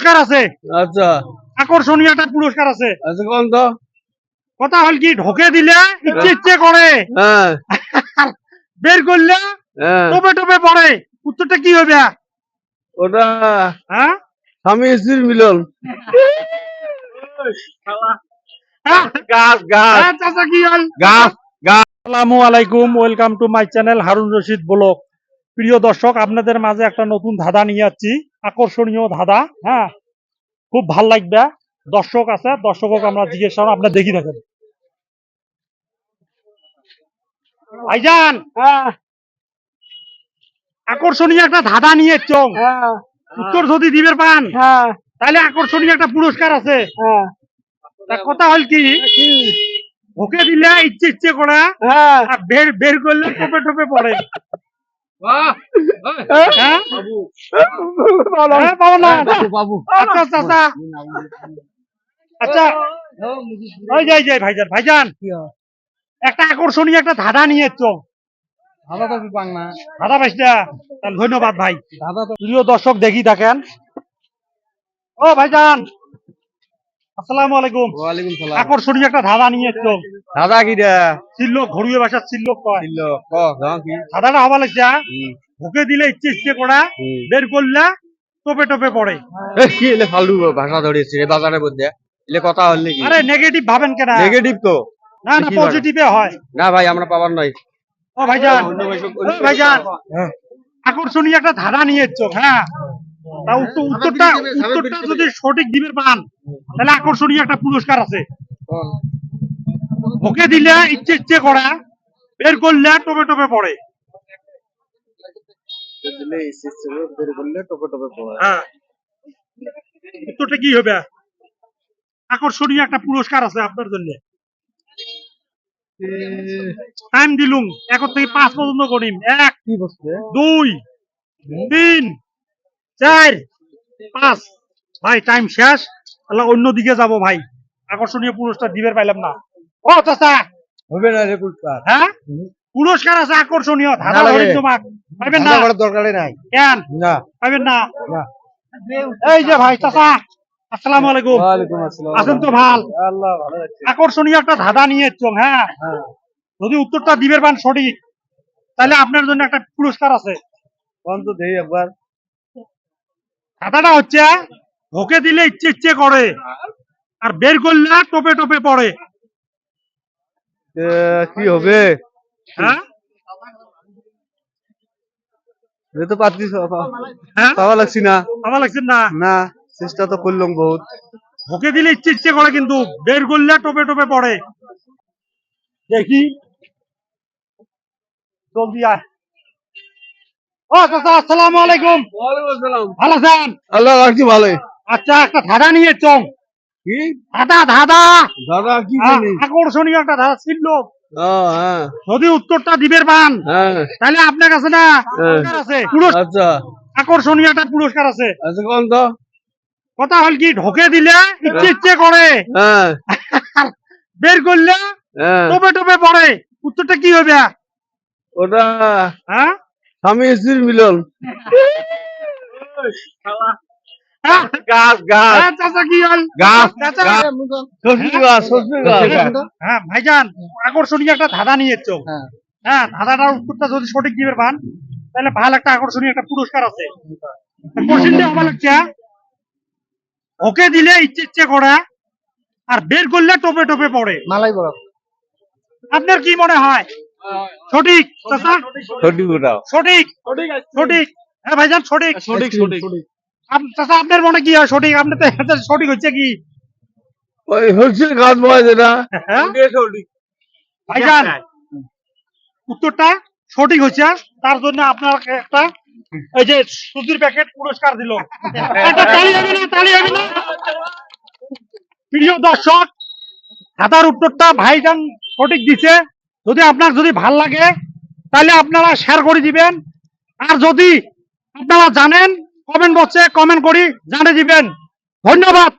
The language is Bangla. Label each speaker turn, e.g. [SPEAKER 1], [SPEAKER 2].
[SPEAKER 1] পুরস্কার আছে।
[SPEAKER 2] আচ্ছা।
[SPEAKER 1] আকর্ষণীয় একটা পুরস্কার আছে।
[SPEAKER 2] আচ্ছা কোন তো?
[SPEAKER 1] কথা হল কি ঢোকে দিলে ইচ্ছে ইচ্ছে করে
[SPEAKER 2] হ্যাঁ।
[SPEAKER 1] বের করলে
[SPEAKER 2] হ্যাঁ।
[SPEAKER 1] টোপে টোপে পড়ে উত্তরটা কি হবে
[SPEAKER 2] ওটা
[SPEAKER 1] হ্যাঁ
[SPEAKER 2] স্বামী স্ত্রীর মিলন? গাছ গাছ।
[SPEAKER 1] চাচা কি হল?
[SPEAKER 2] গাছ
[SPEAKER 1] আসসালামু আলাইকুম welcome to my channel Harun Rashid blog. প্রিয় দর্শক আপনাদের মাঝে একটা নতুন ধাঁধা নিয়ে যাচ্ছি আকর্ষণীয় ধাঁধা হ্যাঁ? খুব ভালো লাগবে। দর্শক আছে দর্শকক আমরা জিজ্ঞেস করব আপনার দেখি থাকেন ভাইজান!
[SPEAKER 2] হ্যাঁ।
[SPEAKER 1] আকর্ষণীয় একটা ধাঁধা নিয়ে চং
[SPEAKER 2] হ্যাঁ।
[SPEAKER 1] উত্তর যদি দিবের পান।
[SPEAKER 2] হ্যাঁ।
[SPEAKER 1] তাহলে আকর্ষণীয় একটা পুরস্কার আছে। কথা হল কি? ওকে দিলে ইচ্ছে ইচ্ছে করে
[SPEAKER 2] হ্যাঁ।
[SPEAKER 1] আর বের বের করলে টোপে টোপে পড়ে। একটা আকর্ষণীয় একটা ধাঁধা নিয়ে
[SPEAKER 2] তো
[SPEAKER 1] ধাঁধা পাইছিলা ধন্যবাদ ভাই।
[SPEAKER 2] দাদা তো
[SPEAKER 1] প্রিয় দর্শক দেখি থাকেন ও ভাইজান। আসসালামু আলাইকুম।
[SPEAKER 2] ওয়ালাইকুম সালাম।
[SPEAKER 1] আকর্ষণীয় একটা ধাঁধা নিয়ে
[SPEAKER 2] কি রে?
[SPEAKER 1] চিল্লোক ঘরুয়ে ভাষার চিল্লোক কয়।
[SPEAKER 2] ছিল ক কি?
[SPEAKER 1] ধাঁধাটা হবা লাগছে ভুকে দিলে ইচ্ছে ইচ্ছে করা বের করলে টোপে টোপে পড়ে।
[SPEAKER 2] কি এলে ফালতু ভাষা ধরেছে রে এলে কথা হল নাকি?
[SPEAKER 1] আরে নেগেটিভ ভাবেন কেন?
[SPEAKER 2] নেগেটিভ তো।
[SPEAKER 1] না না পজিটিভে হয়?
[SPEAKER 2] না ভাই আমরা পাবার নাই
[SPEAKER 1] ও ভাইজান
[SPEAKER 2] অন্য ভাষা-
[SPEAKER 1] ও ভাইজান আকর্ষণীয় একটা ধাঁধা নিয়ে এসছো হ্যাঁ? তা উত্তরটা উত্তরটা যদি সঠিক দিবে পান তাহলে আকর্ষণীয় একটা পুরস্কার আছে। ওকে দিলে ইচ্ছে ইচ্ছে করা বের করলে টোপে টোপে পড়ে। হ্যাঁ। উত্তরটা কি হবে? আকর্ষণীয় একটা পুরস্কার আছে আপনার জন্য। টাইম দিলুম এক থেকে পাঁচ পর্যন্ত করিম। এক দুই তিন। চার পাঁচ। ভাই টাইম শেষ। তাহলে অন্য দিকে যাব ভাই। আকর্ষণীয় পুরস্কার দিবে পাইলাম না। ও চাচা
[SPEAKER 2] হবে না রে পুরস্কার।
[SPEAKER 1] হ্যাঁ? পুরস্কার আছে আকর্ষণীয়। ধাঁধা পাইবেন না?
[SPEAKER 2] দরকারই নাই।
[SPEAKER 1] কেন?
[SPEAKER 2] না।
[SPEAKER 1] না? এই যে ভাই চাচা। আসসালামু আলাইকুম। আছেন তো ভালো?
[SPEAKER 2] আল্লাহ
[SPEAKER 1] আকর্ষণীয় একটা ধাঁধা নিয়ে এসছো হ্যাঁ?
[SPEAKER 2] হ্যাঁ।
[SPEAKER 1] যদি উত্তরটা দিবের পান সঠিক তাহলে আপনার জন্য একটা পুরস্কার আছে।
[SPEAKER 2] দেই একবার।
[SPEAKER 1] ধাঁধাটা হচ্ছে ওকে দিলে ইচ্ছে ইচ্ছে করে আর বের করলে টোপে টোপে পড়ে।
[SPEAKER 2] কি হবে?
[SPEAKER 1] হ্যাঁ?
[SPEAKER 2] এ তো পাচ্ছি
[SPEAKER 1] হ্যাঁ?
[SPEAKER 2] পাওয়া লাগছি না।
[SPEAKER 1] লাগছে না।
[SPEAKER 2] না চেষ্টা তো করলাম বহুত।
[SPEAKER 1] ওকে দিলে ইচ্ছে ইচ্ছে করে কিন্তু বের করলে টোপে টোপে পড়ে। দেখি। জলদি আয়। ও চাচা আসসালামু আলাইকুম। ভালো আছেন?
[SPEAKER 2] আল্লাহ রাখছি ভালোই
[SPEAKER 1] আচ্ছা একটা ধাঁধা নিয়ে চং
[SPEAKER 2] কি?
[SPEAKER 1] ধাঁধা ধাঁধা।
[SPEAKER 2] দাদা কি
[SPEAKER 1] আকর্ষণীয় একটা ধাঁধা ছিল
[SPEAKER 2] হ্যাঁ।
[SPEAKER 1] যদি উত্তরটা দিবের পান
[SPEAKER 2] হ্যাঁ।
[SPEAKER 1] তাহলে আপনার কাছে না পুরস্কার আছে।
[SPEAKER 2] আচ্ছা।
[SPEAKER 1] আকর্ষণীয় একটা পুরস্কার আছে।
[SPEAKER 2] আচ্ছা কোন তো?
[SPEAKER 1] কথা হল কি ঢোকে দিলে ইচ্ছে ইচ্ছে করে।
[SPEAKER 2] হ্যাঁ।
[SPEAKER 1] বের করলে
[SPEAKER 2] হ্যাঁ।
[SPEAKER 1] টোপে টোপে পড়ে। উত্তরটা কি হবে?
[SPEAKER 2] ওটা
[SPEAKER 1] হ্যাঁ?
[SPEAKER 2] স্বামী স্ত্রীর মিলন।
[SPEAKER 1] হ্যাঁ?
[SPEAKER 2] গাছ গাছ।
[SPEAKER 1] হ্যাঁ,
[SPEAKER 2] গাছ গাছ।
[SPEAKER 1] হ্যাঁ ভাইজান আকর্ষণীয় একটা ধাঁধা নিয়ে
[SPEAKER 2] হ্যাঁ।
[SPEAKER 1] হ্যাঁ ধাঁধাটার উত্তরটা যদি সঠিক দিবে পান তাহলে ভালো একটা আকর্ষণীয় একটা পুরস্কার আছে। কোশ্চেনটা আমার লাগছে ওকে দিলে ইচ্ছে ইচ্ছে করে আর বের করলে টোপে টোপে পড়ে।
[SPEAKER 2] মালাই বড়
[SPEAKER 1] আপনার কি মনে হয়? সঠিক
[SPEAKER 2] সঠিক
[SPEAKER 1] সঠিক সঠিক হ্যাঁ ভাইজান সঠিক।
[SPEAKER 2] সঠিক সঠিক
[SPEAKER 1] চাচা আপনার মনে কি হয় সঠিক? আপনি তো সঠিক হচ্ছে কি?
[SPEAKER 2] ওই হচ্ছে গাছ বয় যেটা
[SPEAKER 1] হ্যাঁ?
[SPEAKER 2] সঠিক
[SPEAKER 1] ভাইজান উত্তরটা সঠিক হচ্ছে তার জন্য আপনার একটা এই যে সুতির প্যাকেট পুরস্কার দিল। একটা তালি হবে না তালি হবে না। প্রিয় দর্শক খাতার উত্তরটা ভাইজান সঠিক দিছে। যদি আপনার যদি ভালো লাগে, তাহলে আপনারা শেয়ার করে দিবেন। আর যদি আপনারা জানেন কমেন্ট বক্সে কমেন্ট করি, জানিয়ে দিবেন। ধন্যবাদ।